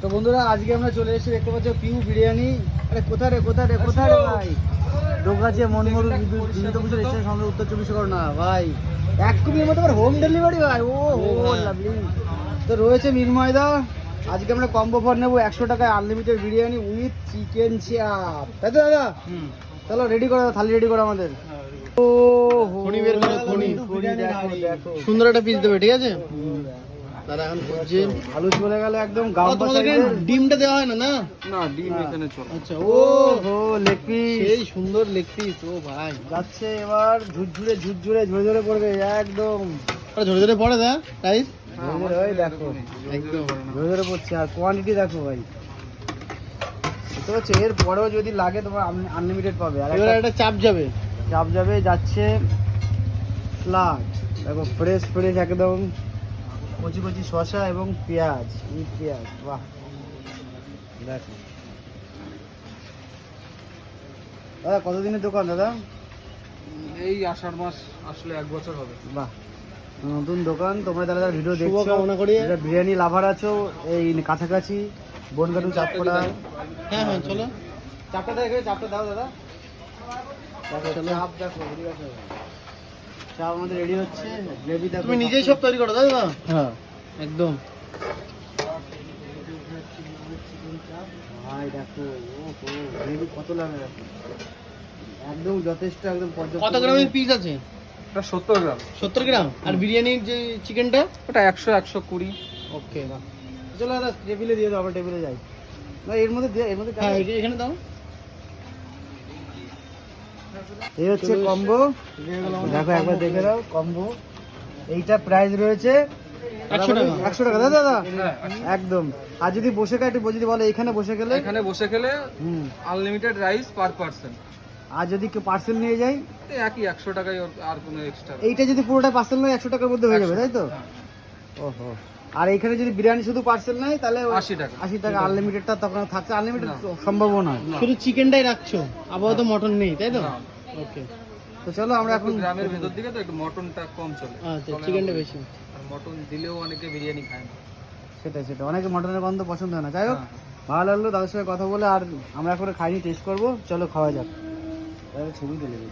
তো বন্ধুরা আজকে আমরা চলে এসেছি দেখতে পাচ্ছ পিউ বিরিয়ানি। আরে কোথায় রে কোথায় রে কোথায় রে ভাই? দোকাছে মনমরু বিদ্যুৎ পুজোর এসে সামনে উত্তর চব্বিশ পরগনা ভাই। এক কুপির মতো আবার হোম ডেলিভারি ভাই। ও হো লাভলি তো রয়েছে মিরময়দা আজকে আমরা কম্বো ফর নেব একশো টাকায় আনলিমিটেড বিরিয়ানি উইথ চিকেন চাপ তাই তো দাদা? চলো রেডি করো থালি রেডি করো আমাদের। ও হো খনি বের করো, খনি। দেখো সুন্দর একটা পিস দেবে ঠিক আছে? দাদা এখন খুঁজছে আলু চলে গেল একদম তোমাদেরকে ডিমটা দেওয়া হয় না না? না ডিম এখানে চলে। আচ্ছা ও। ও হো লেগ পিস। সেই সুন্দর লেগ পিস ও ভাই। যাচ্ছে এবার ঝুরঝুরে ঝুরঝুরে ঝরে ঝরে পড়বে একদম। আরে ঝরে ঝরে পড়ে দা রাইস ঝরে ঝরে ওই দেখো একদম। ঝরে ঝরে পড়ছে আর কোয়ান্টিটি দেখো ভাই। বুঝতে পারছ? এর পরেও যদি লাগে তোমার আনলিমিটেড পাবে। আর এবার একটা চাপ যাবে। চাপ যাবে যাচ্ছে দেখো ফ্রেশ ফ্রেশ একদম। কচি কচি শশা এবং পেঁয়াজ এই পেঁয়াজ বাহ। দেখো। দাদা কতদিনের দোকান দাদা? এই আষাঢ় মাস আসলে এক বছর হবে। বাহ। নতুন দোকান তোমরা যারা ভিডিও দেখছ শুভকামনা করি। বিরিয়ানি লাভার আছো এই কাছাকাছি বনগাটু চাপকোড়া হ্যাঁ হ্যাঁ চলো। চাপটা দেখো চাপটা দাও দাদা। দেখো চলো। চাপ দেখো চাপ আমাদের রেডি হচ্ছে। গ্রেভি তুমি নিজেই সব তৈরি করো তাই তো? হ্যাঁ। একদম। ভাই দেখো ও গ্রেভি কত লাগে একদম যথেষ্ট একদম কত গ্রামের পিস আছে? এটা সত্তর গ্রাম। সত্তর গ্রাম? আর বিরিয়ানির যে চিকেনটা ওটা একশো একশো কুড়ি। ওকে চলো টেবিলে দিয়ে দাও আমরা টেবিলে যাই। না এর মধ্যে দিয়ে- এর মধ্যে হ্যাঁ এখানে- এখানে দাও। এই হচ্ছে কম্বো। দেখো একবার দেখে দাও কম্বো। এইটা প্রাইস রয়েছে একশো টাকা। দাদা দাদা? হ্যাঁ একদম। আর যদি বসে যদি বলে এখানে বসে গেলে এখানে বসে হুম। আনলিমিটেড রাইস পার পার্সন আর যদি কেউ পার্সেল নিয়ে যাই একই একশো টাকায় আর কোনো এক্সট্রা এইটা যদি পুরোটা পার্সেল নেয় একশো টাকার মধ্যে হয়ে যাবে তাই তো? ওহো। আর এইখানে যদি বিরিয়ানি শুধু পার্সেল নেয় তাহলে আশি টাকা। আশি টাকা আনলিমিটেডটা তখন থাকছে। আনলিমিটেড সম্ভব নয়। শুধু চিকেনটাই রাখছো। আপাতত মটন নেই তাই তো? না। ওকে তো চলো আমরা এখন গ্রামের ভেতর দিকে তো একটু মটনটা কম চলে। আচ্ছা চিকেনটা বেশি। আর মটন দিলেও অনেকে বিরিয়ানি খায় না। সেটাই সেটা অনেকে মটনের গন্ধ পছন্দ হয় না। যাই হোক হ্যাঁ। ভালো লাগল দাদার সঙ্গে কথা বলে আর আমরা এখন খাইনি টেস্ট করব। চলো খাওয়া যাক। ছবি তুলে দিই।